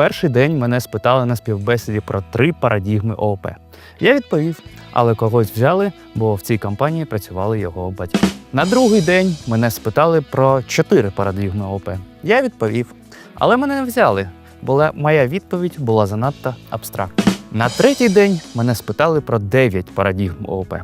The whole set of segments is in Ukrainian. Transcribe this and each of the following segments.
перший день мене спитали на співбесіді про три парадігми ООП. Я відповів, але когось взяли, бо в цій компанії працювали його батьки. На другий день мене спитали про чотири парадигми ООП. Я відповів, але мене не взяли, бо моя відповідь була занадто абстрактна. На третій день мене спитали про 9 парадігм ООП.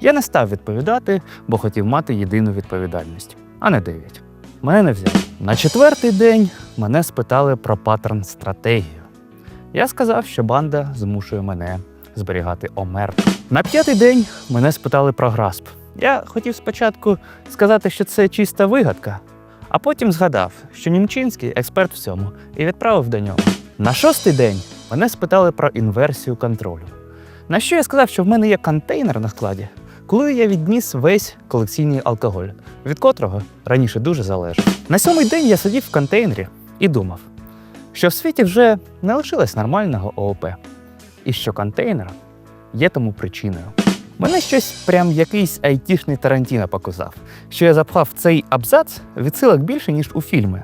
Я не став відповідати, бо хотів мати єдину відповідальність, а не 9. Мене не взяли. На четвертий день мене спитали про паттерн стратегію. Я сказав, що банда змушує мене зберігати омер. На п'ятий день мене спитали про грасп. Я хотів спочатку сказати, що це чиста вигадка, а потім згадав, що Німчинський експерт в цьому, і відправив до нього. На шостий день мене спитали про інверсію контролю. На що я сказав, що в мене є контейнер на складі, коли я відніс весь колекційний алкоголь, від котрого раніше дуже залежав. На сьомий день я сидів в контейнері і думав, що в світі вже не лишилось нормального ООП, і що контейнер є тому причиною. Мене щось прям якийсь айтішний Тарантіно показав, що я запхав цей абзац відсилок більше, ніж у фільми,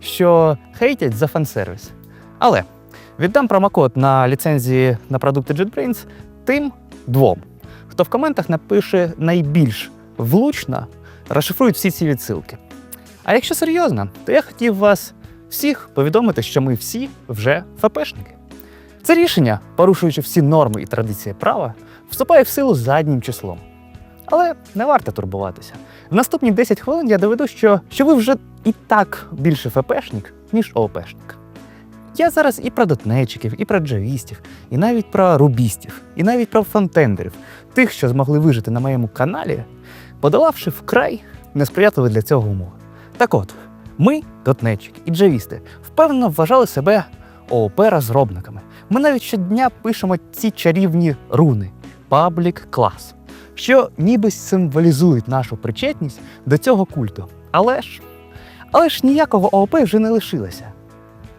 що хейтять за фансервіс. Але віддам промокод на ліцензії на продукти JetBrains тим двом, хто в коментах напише найбільш влучно, розшифрують всі ці відсилки. А якщо серйозно, то я хотів вас всіх повідомити, що ми всі вже ФПшники. Це рішення, порушуючи всі норми і традиції права, вступає в силу заднім числом. Але не варто турбуватися. В наступні 10 хвилин я доведу, що, що ви вже і так більше ФПшник, ніж ООПшник. Я зараз і про дотнетчиків, і про джавістів, і навіть про рубістів, і навіть про фронтендерів, тих, що змогли вижити на моєму каналі, подолавши вкрай несприятливі для цього умови. Так от, ми, дотнетчики і джавісти, впевнено вважали себе ООП-розробниками. Ми навіть щодня пишемо ці чарівні руни паблік клас, що ніби символізують нашу причетність до цього культу. Але ж, але ж ніякого ООП вже не лишилося.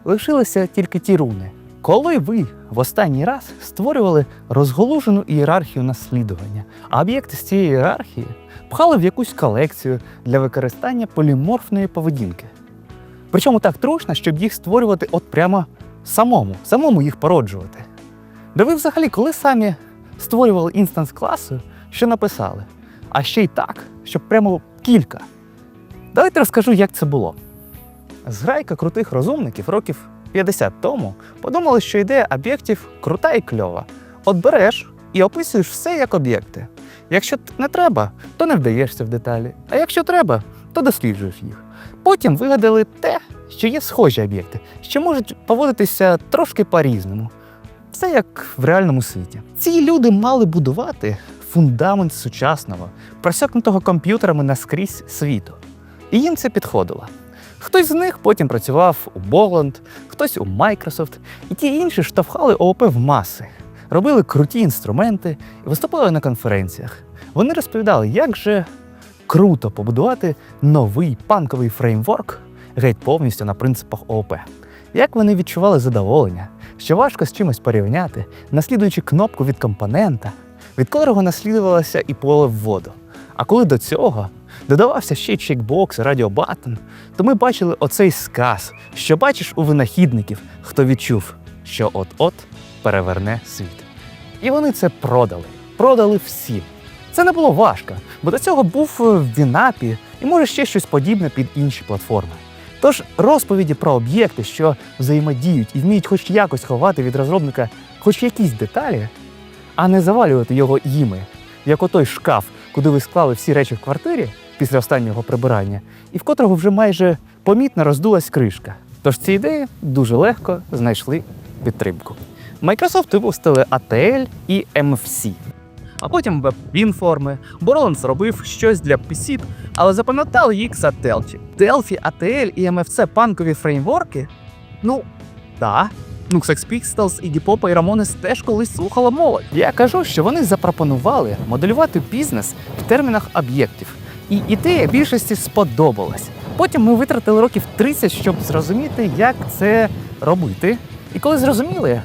Лишилися тільки ті руни. Коли ви в останній раз створювали розголужену ієрархію наслідування, а об'єкти з цієї ієрархії пхали в якусь колекцію для використання поліморфної поведінки. Причому так трушно, щоб їх створювати от прямо самому, самому їх породжувати. Да ви взагалі коли самі створювали інстанс класу, що написали, а ще й так, щоб прямо кілька. Давайте розкажу, як це було. Зграйка крутих розумників років 50 тому подумали, що ідея об'єктів крута і кльова. От береш і описуєш все як об'єкти. Якщо не треба, то не вдаєшся в деталі. А якщо треба, то досліджуєш їх. Потім вигадали те, що є схожі об'єкти, що можуть поводитися трошки по-різному. Все як в реальному світі. Ці люди мали будувати фундамент сучасного, просякнутого комп'ютерами наскрізь світу. І їм це підходило. Хтось з них потім працював у Bolland, хтось у Microsoft, і ті інші штовхали ООП в маси, робили круті інструменти і виступали на конференціях. Вони розповідали, як же круто побудувати новий панковий фреймворк геть повністю на принципах ООП. Як вони відчували задоволення, що важко з чимось порівняти, наслідуючи кнопку від компонента, від котрого наслідувалося і поле в воду. А коли до цього додавався ще чекбокс, радіобаттон, то ми бачили оцей сказ, що бачиш у винахідників, хто відчув, що от-от переверне світ. І вони це продали. Продали всім. Це не було важко, бо до цього був е, в Вінапі і може ще щось подібне під інші платформи. Тож розповіді про об'єкти, що взаємодіють і вміють хоч якось ховати від розробника хоч якісь деталі, а не завалювати його іми, як отой шкаф, куди ви склали всі речі в квартирі після останнього прибирання, і в котрого вже майже помітно роздулась кришка. Тож ці ідеї дуже легко знайшли підтримку. Microsoft випустили ATL і MFC. А потім веб-інформи. Borland зробив щось для PC, але запам'ятали їх за Delphi. Delphi, ATL і MFC панкові фреймворки? Ну, так. Ну, Sex Pistols, і Діпопа і Рамонес теж колись слухала молодь. Я кажу, що вони запропонували моделювати бізнес в термінах об'єктів. І ідея більшості сподобалась. Потім ми витратили років 30, щоб зрозуміти, як це робити. І коли зрозуміли,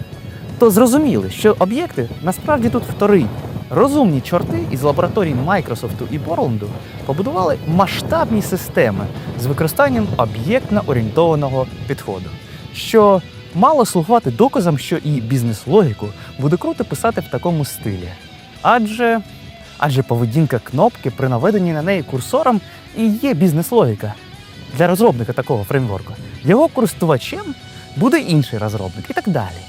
то зрозуміли, що об'єкти насправді тут вторинні. Розумні чорти із лабораторій Microsoft і Borland побудували масштабні системи з використанням об'єктно орієнтованого підходу, що мало слугувати доказом, що і бізнес-логіку буде круто писати в такому стилі. Адже, адже поведінка кнопки при наведенні на неї курсором і є бізнес-логіка для розробника такого фреймворку. Його користувачем буде інший розробник і так далі.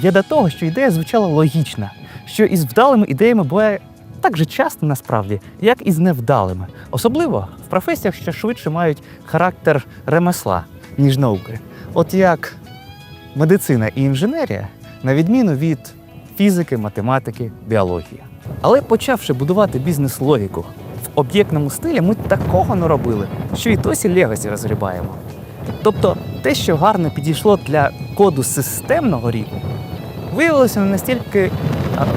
Я до того, що ідея звучала логічна, що із вдалими ідеями буває так же часто насправді, як і з невдалими, особливо в професіях, що швидше мають характер ремесла, ніж науки. От як медицина і інженерія, на відміну від фізики, математики, біології. Але почавши будувати бізнес-логіку в об'єктному стилі, ми такого не робили, що і досі легасі розгрібаємо. Тобто те, що гарно підійшло для коду системного рівня, виявилося не настільки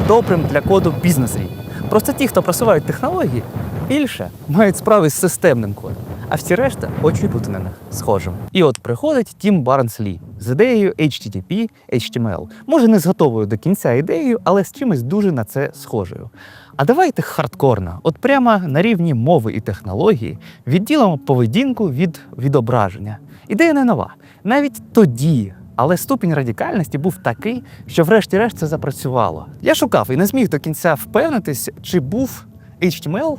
добрим для коду бізнес-рівня. Просто ті, хто просувають технології, більше мають справи з системним кодом, а всі решта бути на них схожим. І от приходить Тім Барнс Лі з ідеєю HTTP, HTML. Може, не з готовою до кінця ідеєю, але з чимось дуже на це схожою. А давайте хардкорно, от прямо на рівні мови і технології, відділимо поведінку від відображення. Ідея не нова. Навіть тоді. Але ступінь радикальності був такий, що врешті-решт це запрацювало. Я шукав і не зміг до кінця впевнитись, чи був HTML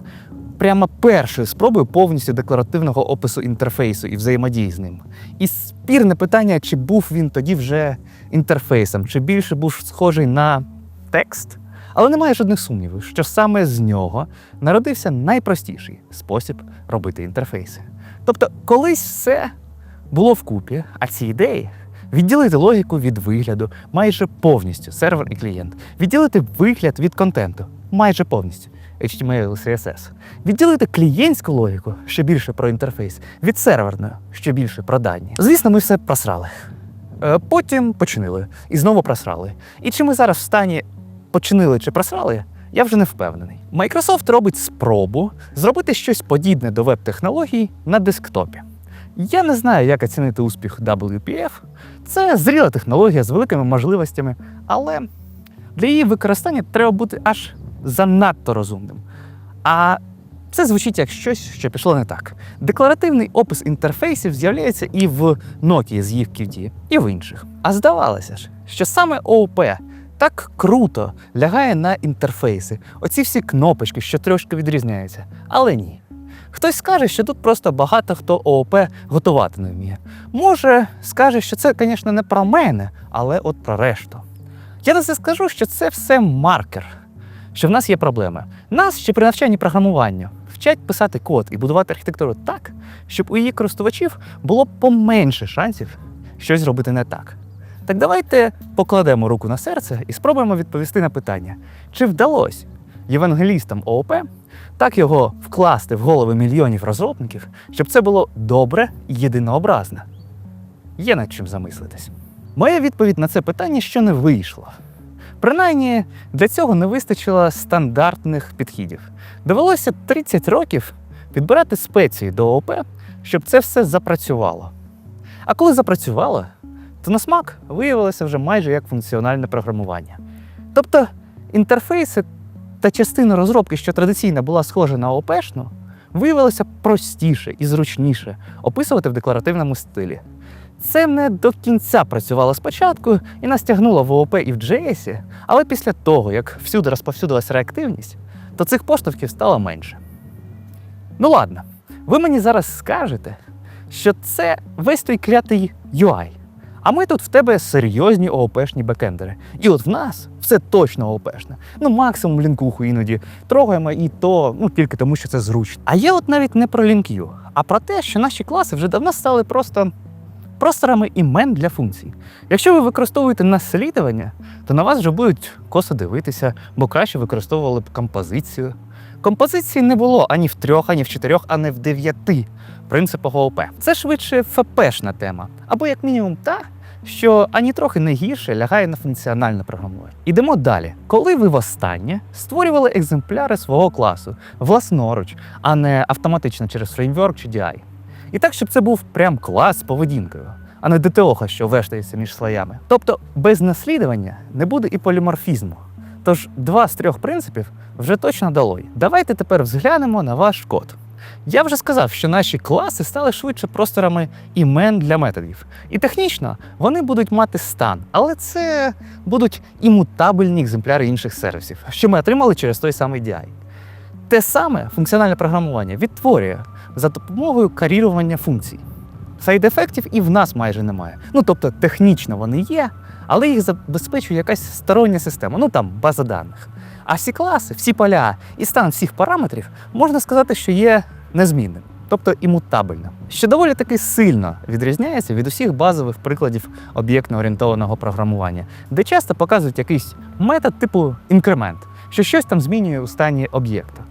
прямо першою спробою повністю декларативного опису інтерфейсу і взаємодії з ним. І спірне питання, чи був він тоді вже інтерфейсом, чи більше був схожий на текст. Але немає жодних сумнівів, що саме з нього народився найпростіший спосіб робити інтерфейси. Тобто, колись все було вкупі, а ці ідеї відділити логіку від вигляду майже повністю сервер і клієнт, відділити вигляд від контенту майже повністю. HTML CSS. Відділити клієнтську логіку, що більше про інтерфейс, від серверної, що більше про дані. Звісно, ми все просрали. Е, Потім починили і знову просрали. І чи ми зараз в стані починили чи просрали, я вже не впевнений. Microsoft робить спробу зробити щось подібне до веб-технологій на десктопі. Я не знаю, як оцінити успіх WPF. Це зріла технологія з великими можливостями, але для її використання треба бути аж занадто розумним. А це звучить як щось, що пішло не так. Декларативний опис інтерфейсів з'являється і в Nokia з їх QT, і в інших. А здавалося ж, що саме ООП так круто лягає на інтерфейси, оці всі кнопочки, що трошки відрізняються. Але ні. Хтось скаже, що тут просто багато хто ООП готувати не вміє. Може, скаже, що це, звісно, не про мене, але от про решту. Я на це скажу, що це все маркер, що в нас є проблеми. Нас ще при навчанні програмуванню вчать писати код і будувати архітектуру так, щоб у її користувачів було поменше шансів щось зробити не так. Так давайте покладемо руку на серце і спробуємо відповісти на питання, чи вдалося євангелістам ООП так його вкласти в голови мільйонів розробників, щоб це було добре і єдинообразне. Є над чим замислитись. Моя відповідь на це питання, що не вийшло. Принаймні, для цього не вистачило стандартних підходів. Довелося 30 років підбирати спеції до ООП, щоб це все запрацювало. А коли запрацювало, то на смак виявилося вже майже як функціональне програмування. Тобто інтерфейси та частина розробки, що традиційно була схожа на ООПшну, виявилося простіше і зручніше описувати в декларативному стилі. Це не до кінця працювало спочатку і нас тягнуло в ООП і в JS, але після того, як всюди розповсюдилася реактивність, то цих поштовхів стало менше. Ну ладно, ви мені зараз скажете, що це весь той клятий UI. А ми тут в тебе серйозні ООПшні бекендери. І от в нас все точно ООПшне. Ну, максимум лінкуху іноді трогаємо, і то ну, тільки тому, що це зручно. А є от навіть не про лінкю, а про те, що наші класи вже давно стали просто просторами імен для функцій. Якщо ви використовуєте наслідування, то на вас вже будуть косо дивитися, бо краще використовували б композицію. Композиції не було ані в трьох, ані в чотирьох, а не в дев'яти принципах ООП. Це швидше ФПшна тема, або як мінімум та, що ані трохи не гірше лягає на функціональне програмування. Ідемо далі. Коли ви востаннє створювали екземпляри свого класу власноруч, а не автоматично через фреймворк чи DI. І так, щоб це був прям клас з поведінкою, а не ДТОха, що вештається між слоями. Тобто без наслідування не буде і поліморфізму. Тож два з трьох принципів вже точно дало. Давайте тепер взглянемо на ваш код. Я вже сказав, що наші класи стали швидше просторами імен для методів. І технічно вони будуть мати стан, але це будуть імутабельні екземпляри інших сервісів, що ми отримали через той самий DI. Те саме функціональне програмування відтворює за допомогою карірування функцій. Сайд-ефектів і в нас майже немає. Ну тобто технічно вони є, але їх забезпечує якась стороння система, ну там база даних. А всі класи, всі поля і стан всіх параметрів можна сказати, що є незмінним, тобто імутабельним, що доволі таки сильно відрізняється від усіх базових прикладів об'єктно-орієнтованого програмування, де часто показують якийсь метод типу інкремент, що щось там змінює у стані об'єкта.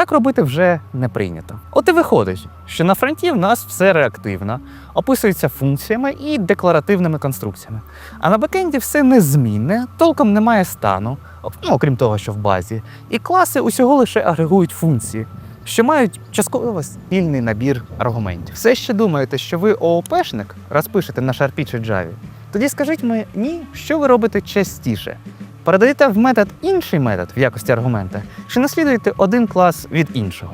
Так робити вже не прийнято. От і виходить, що на фронті в нас все реактивно, описується функціями і декларативними конструкціями. А на бекенді все незмінне, толком немає стану, ну, окрім того, що в базі, і класи усього лише агрегують функції, що мають частково спільний набір аргументів. Все ще думаєте, що ви ООПшник, розпишете на Sharpie чи Java? Тоді скажіть мені, що ви робите частіше? Передаєте в метод інший метод в якості аргумента, чи наслідуєте один клас від іншого?